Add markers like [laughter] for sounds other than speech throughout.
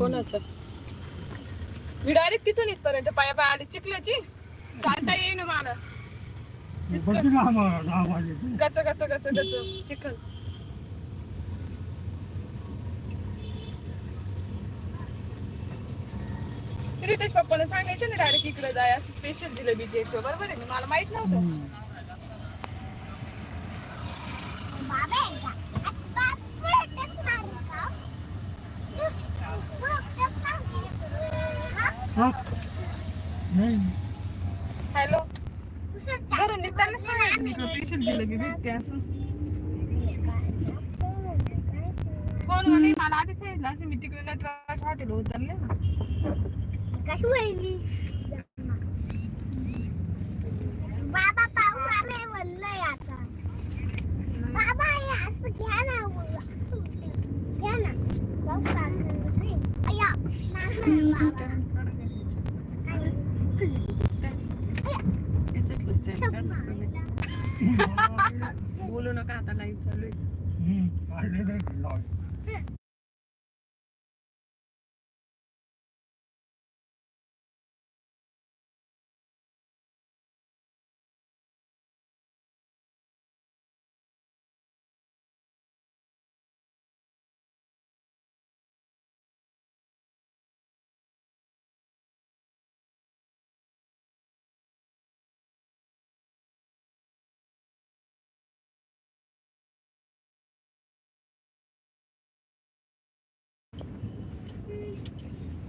कोणाचं? मी डायरेक्ट तिथून इथपर्यंत पाया पाय आली. चिखल्याची चालता येईन मला. गच गच गच गच. चिखल. रितेश पप्पाला सांगायचं ना डायरेक्ट इकडे जाय असं स्पेशल जिलेबीची एक बरोबर आहे ना? मला माहीत नव्हतं. हॅलो घरून निघताना सांगायचं इकडे स्पेशल जिलेबी भेटते असं फोनमध्ये मला आधी सांगितलं असं मी तिकडे नटराज हॉटेल उतरले ना बाबा पाऊस आले म्हणलंय आता बाबा हे असं घ्या ना घ्या ना पाऊस आला अय्या नाही बाबा बोलू नका आता लाईव्ह चालू आहे.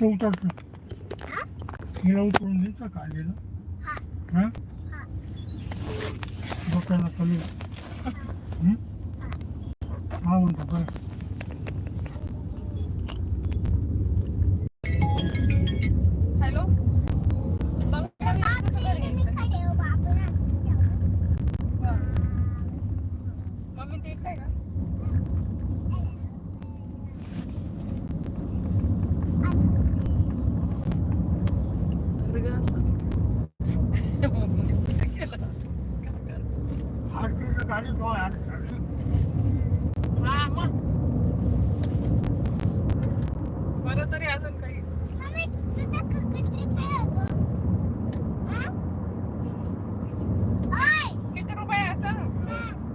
उतरतो हिला उतरून द्यायचं काढलेलं हा. हा? हा. डोक्याला कमी. हम्म? हा म्हणतो बरं हॅलो मग घरी यायचं का घरी यायचं? हा. मम्मी ते काय का धर गं असं. मम्मीने कुठे केलं? काय करायचं? हात गाडी डोळ हात काढले. हा, मग. बरं तरी अजून काही किती रुपये असं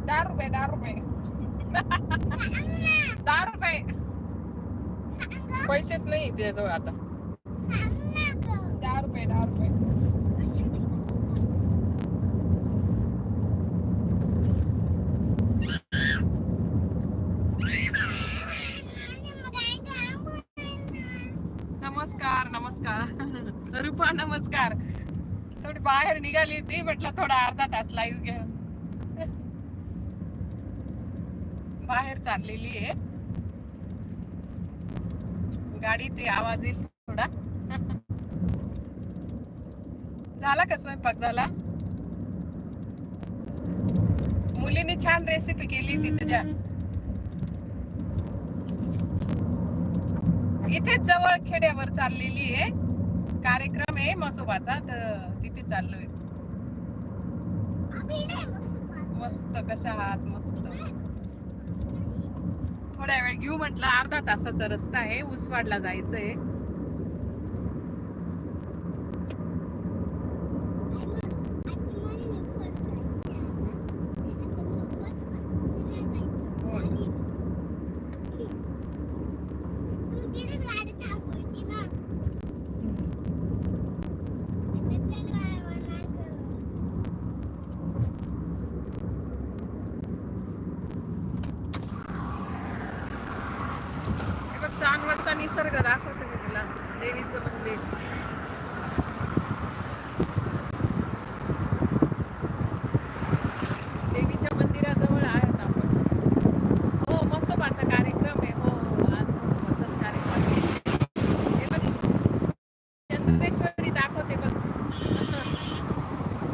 दहा रुपये दहा रुपये दहा रुपये पैसेच नाही त्याजवळ आता. दहा रुपये दहा रुपये नमस्कार नमस्कार. रुपा नमस्कार. थोडी बाहेर निघाली होती म्हटलं थोडा अर्धा तास लाईव्ह घ्या बाहेर चाललेली आहे. गाडी ते आवाज येईल थोडा. [laughs] झाला का स्वयंपाक झाला? मुलीने छान रेसिपी केली ती तुझ्या. इथेच जवळ खेड्यावर चाललेली आहे. कार्यक्रम आहे मसोबाचा तर तिथे चाललोय. मस्त कशा आहात? मस्त. थोड्या वेळ घेऊ म्हटलं अर्धा तासाचा रस्ता आहे उसवाडला जायचंय हो ना. हे बघ चांदवडचा निसर्ग दाखवते मी तुला. देवीचं मंदिर देवीच्या मंदिराजवळ आहेत आपण हो मसोबाचा कार्यक्रम आहे हो हो, आज मसोबाचाच कार्यक्रम आहे हे बघ चंद्रेश्वरी दाखवते बघ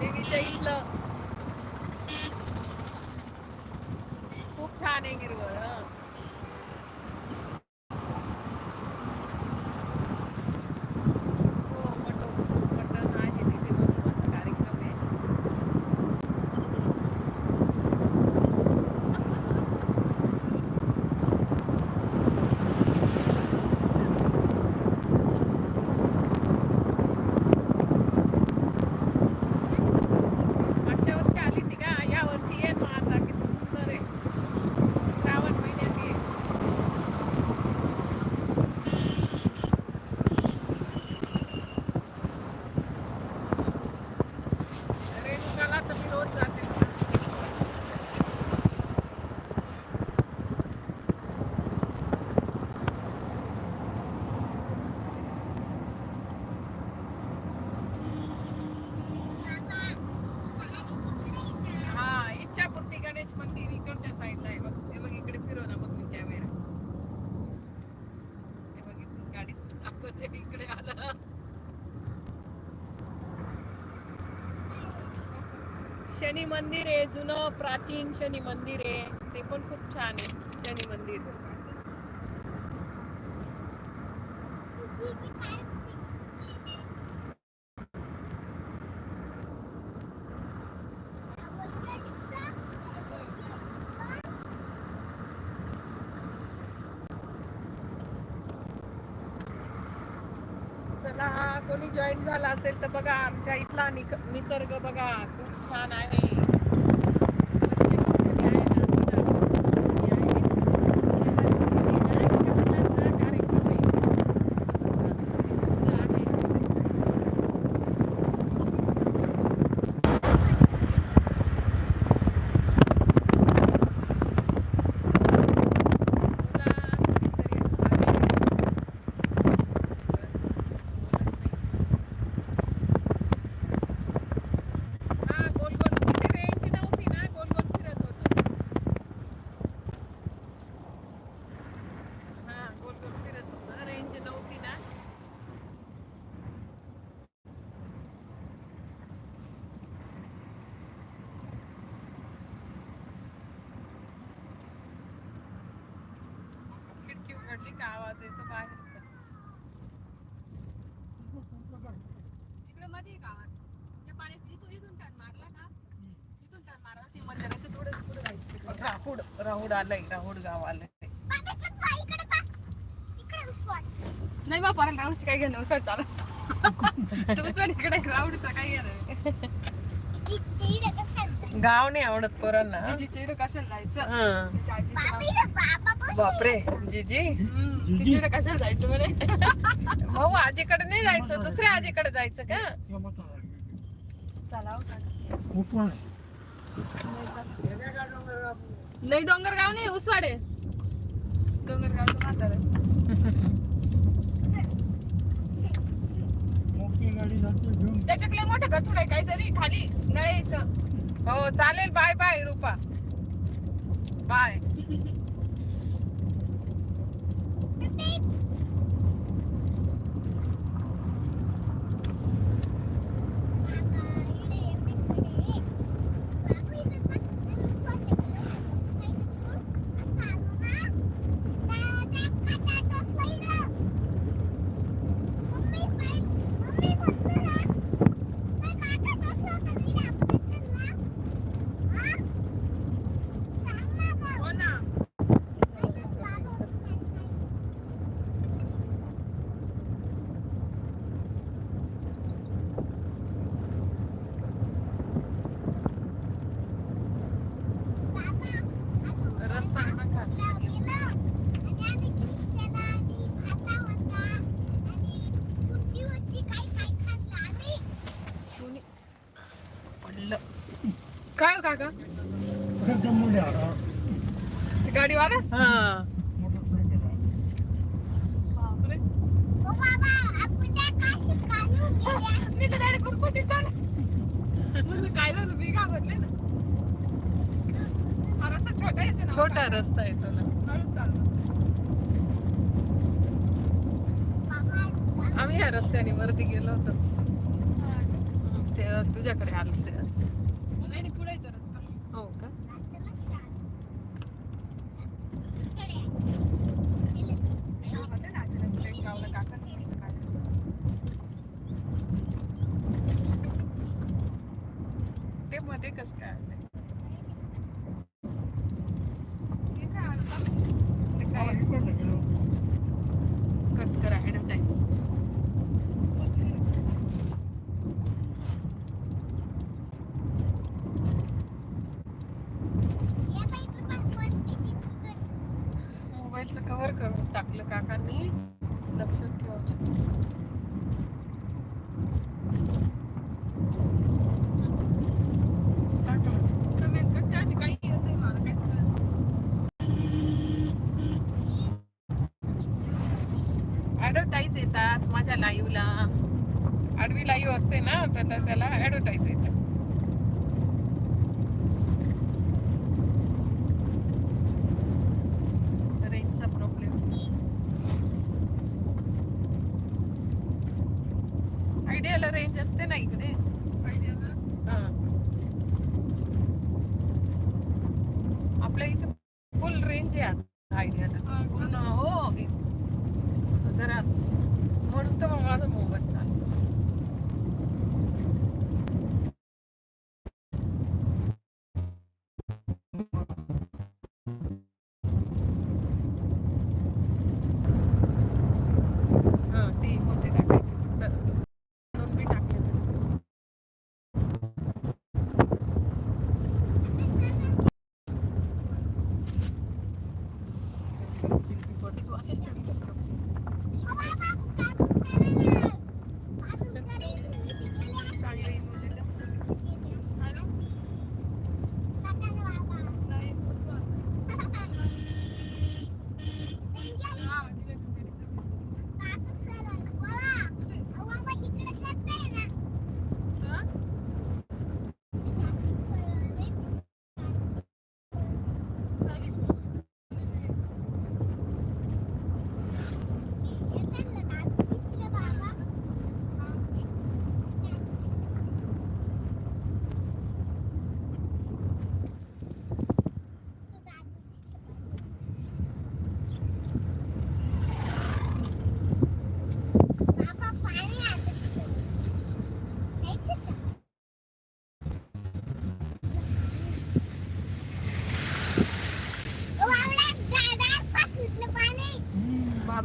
देवीच्या इथलं खूप छान आहे गिरवळ हं. हो कधी इकडे आलं शनी मंदिर आहे जुनं प्राचीन शनी मंदिर आहे. ते पण खूप छान आहे शनी मंदिर. चला कोणी जॉईन झाला असेल तर बघा आमच्या इथला निसर्ग बघा. खूप छान आहे वरचे कंपनी आहे ना, तिथं वरची कंपनी आहे. शेजारी कंपनी आहे ना, तिच्या मुलांचा कार्यक्रम आहे. तिची मुलं आहेत. बोला, कोणीतरी हा गोल गोल तिथे रेंज नव्हती ना गोल गोल फिरत होतो हा गोल गोल फिरत होतं रेंज नव्हती ना खिडकी उघडली का आवाज येतो बाहेरचा. इकडे मध्ये गावात त्या पाण्याची इथून इथून टर्न मारला ना इथून टर्न मारला. ते मंदिराच्या थोडंच पुढे जायचं. राहुड राहुड आलंय राहुड गाव आलंय. नाही बा परत राऊंडची काय घेणं उसळ चालत [laughs] तू उसळ इकडे राऊंडचा काय घेणं? गाव नाही आवडत पोरांना. कशाला जायचं? हा. त्याच्या आजीचं नाव. बापरे जीजी. हम्म, कशाला जायचं म्हणे भाऊ आजीकडे नाही जायचं दुसऱ्या आजीकडे जायचं का? चला हो का. उपवन नाही डोंगरगाव नाही उसवाडे. म्हातारं. गाडी जाते घेऊन. त्याच्याकडे मोठं गथुड आहे काहीतरी खाली नळेचं हो चालेल. Bye bye Rupa. बाय हो ना रस्ता नका पडलं काय हो काका? हा मोटरसायकल बापरे. मी तर डायरेक्ट कुरकुटीत झालं. म्हणलं काय झालं? मी घाबरले ना. रस्ता छोटा येते ना. छोटा रस्ता येतो ना. हळूच चालतो आम्ही ह्या रस्त्याने वरती गेलो होतो. ते तुझ्याकडे आलो ते नाही नाही पुढे येतो रस्ता हो का होते ना अचानक ब्रेक लावला काका ते मध्ये कस काय आलंय? ते काय इकडे गेलो कट करा ऍडव्हर्टाईज मोबाईलचं करून टाकलं काकांनी. लक्षात ठेवा. ॲडव्हर्टाईज काही ऍडव्हर्टाईज येतात माझ्या लाईव्हला आडवी लाईव्ह असते ना तर त्याला ॲडव्हर्टाईज येतात.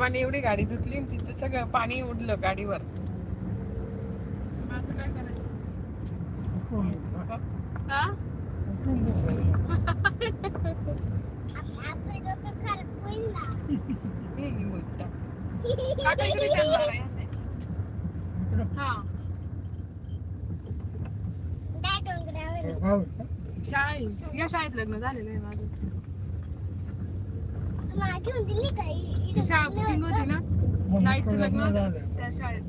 बाबाने एवढी गाडी धुतली आणि तिचं सगळं पाणी उडलं गाडीवर. हा? [laughs] हे इकडे मारा, या हा. शाळा आहे. शाळेत लग्न झालेलं आहे माझं ती शाळा बुकिंग होती ना? नाईटचं लग्न होतं. त्या शाळेत.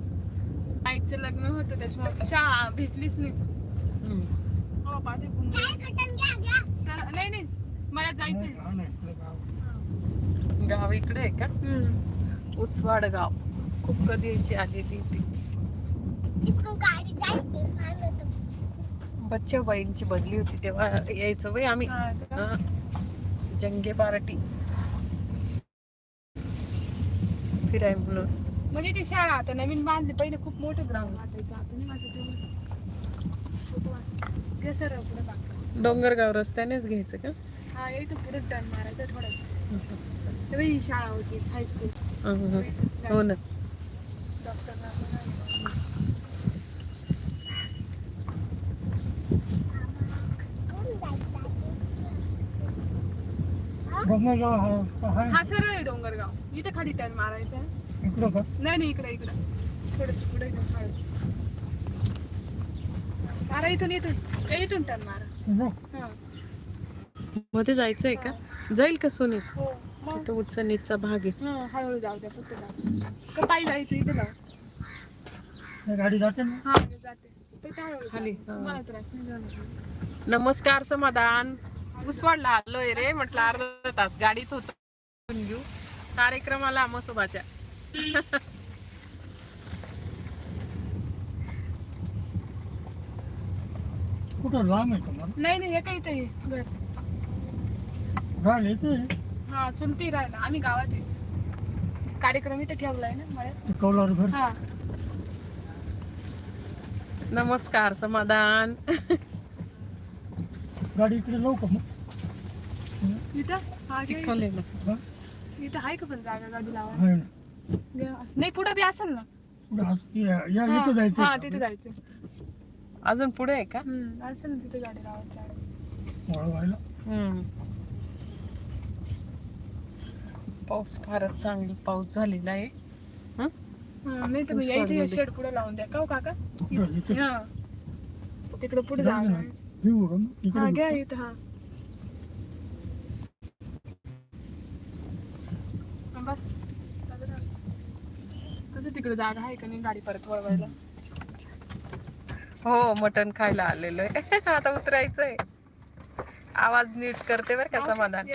नाईटचं लग्न होतं त्याच्यामुळे. ती शाळा भेटलीच नाही. हो पाठी नाही नाही. मला जायचंय. नाही, नाही, इकडं गाव. गाव इकडे आहे का. उसवाड गाव. खूप कधी यायची आलेली ती गाडी जायचं सांगत. बच्चा बाईंची बदली होती तेव्हा यायचं बाई आम्ही. जंगे पार्टी. फिराय म्हणून म्हणजे ती शाळा आता नवीन बांधली पहिले खूप मोठं ग्राउंड वाटायचं आता नाही वाटत तेवढं. छोटं वाटतं. घे सर पुढे डोंगरगाव रस्त्यानेच घ्यायचं का हा इथं पुढे टर्न मारायचं थोडंसं तेव्हा ही शाळा होती हायस्कूल. हो ना डॉक्टर डोंगरगाव हा- हा आहे. हा सरळ आहे डोंगरगाव इथे खाली टर्न मारायचं आहे. इकडं का? नाही नाही इकडे इकडे थोडस पुढे हळू. मारा इथून इथून ए, इथून टर्न मारा इकडं? हा मध्ये जायचंय का जाईल का सुनील हो मग तो उच्च नीचचा भाग आहे हा हळूहळू जाऊ द्या फक्त जाऊ का पायी जायचं इथे जाऊ हे गाडी जाते ना हा हळूहळू खाली, जाऊ. हा. मला त्रास नाही झाला. नमस्कार समाधान उसवाडला आलोय रे म्हटलं अर्धा तास गाडीत होतो. घेऊ. कार्यक्रमाला मसोबाच्या कुठं लांब आहे नाही नाही हे काय इथे हा चुलती राहिला आम्ही गावात आहे. कार्यक्रम इथे ठेवलाय ना मळ्यात. कौलार घर. हा. नमस्कार समाधान. गाडी इकडे लावू का? मग इथं. हा हा? इथं आहे का पण जागा गाडी लावा आहे ना. घ्या. नाही पुढे बी असेल ना. या या इथं जायचं हा आहे तिथे का? जायचं अजून पुढे आहे का? हम्म असेल ना तिथे गाडी लावायची. वळवायला. हम्म. पाऊस फारच चांगला पाऊस झालेला आहे. नाही तर मग या इथे उसवाडमध्ये. शेड पुढे लावून द्या. का हो काका? इथे हा. तिकडे पुढे जाऊ दे जागा ना. आहे. घेऊ मग? हा घ्या. इथं बस कसं तिकडे जागा आहे का नाही गाडी परत वळवायला हो मटण खायला आलेलो आहे [laughs] आता उतरायचंय. आवाज नीट करते बरं का समाधान.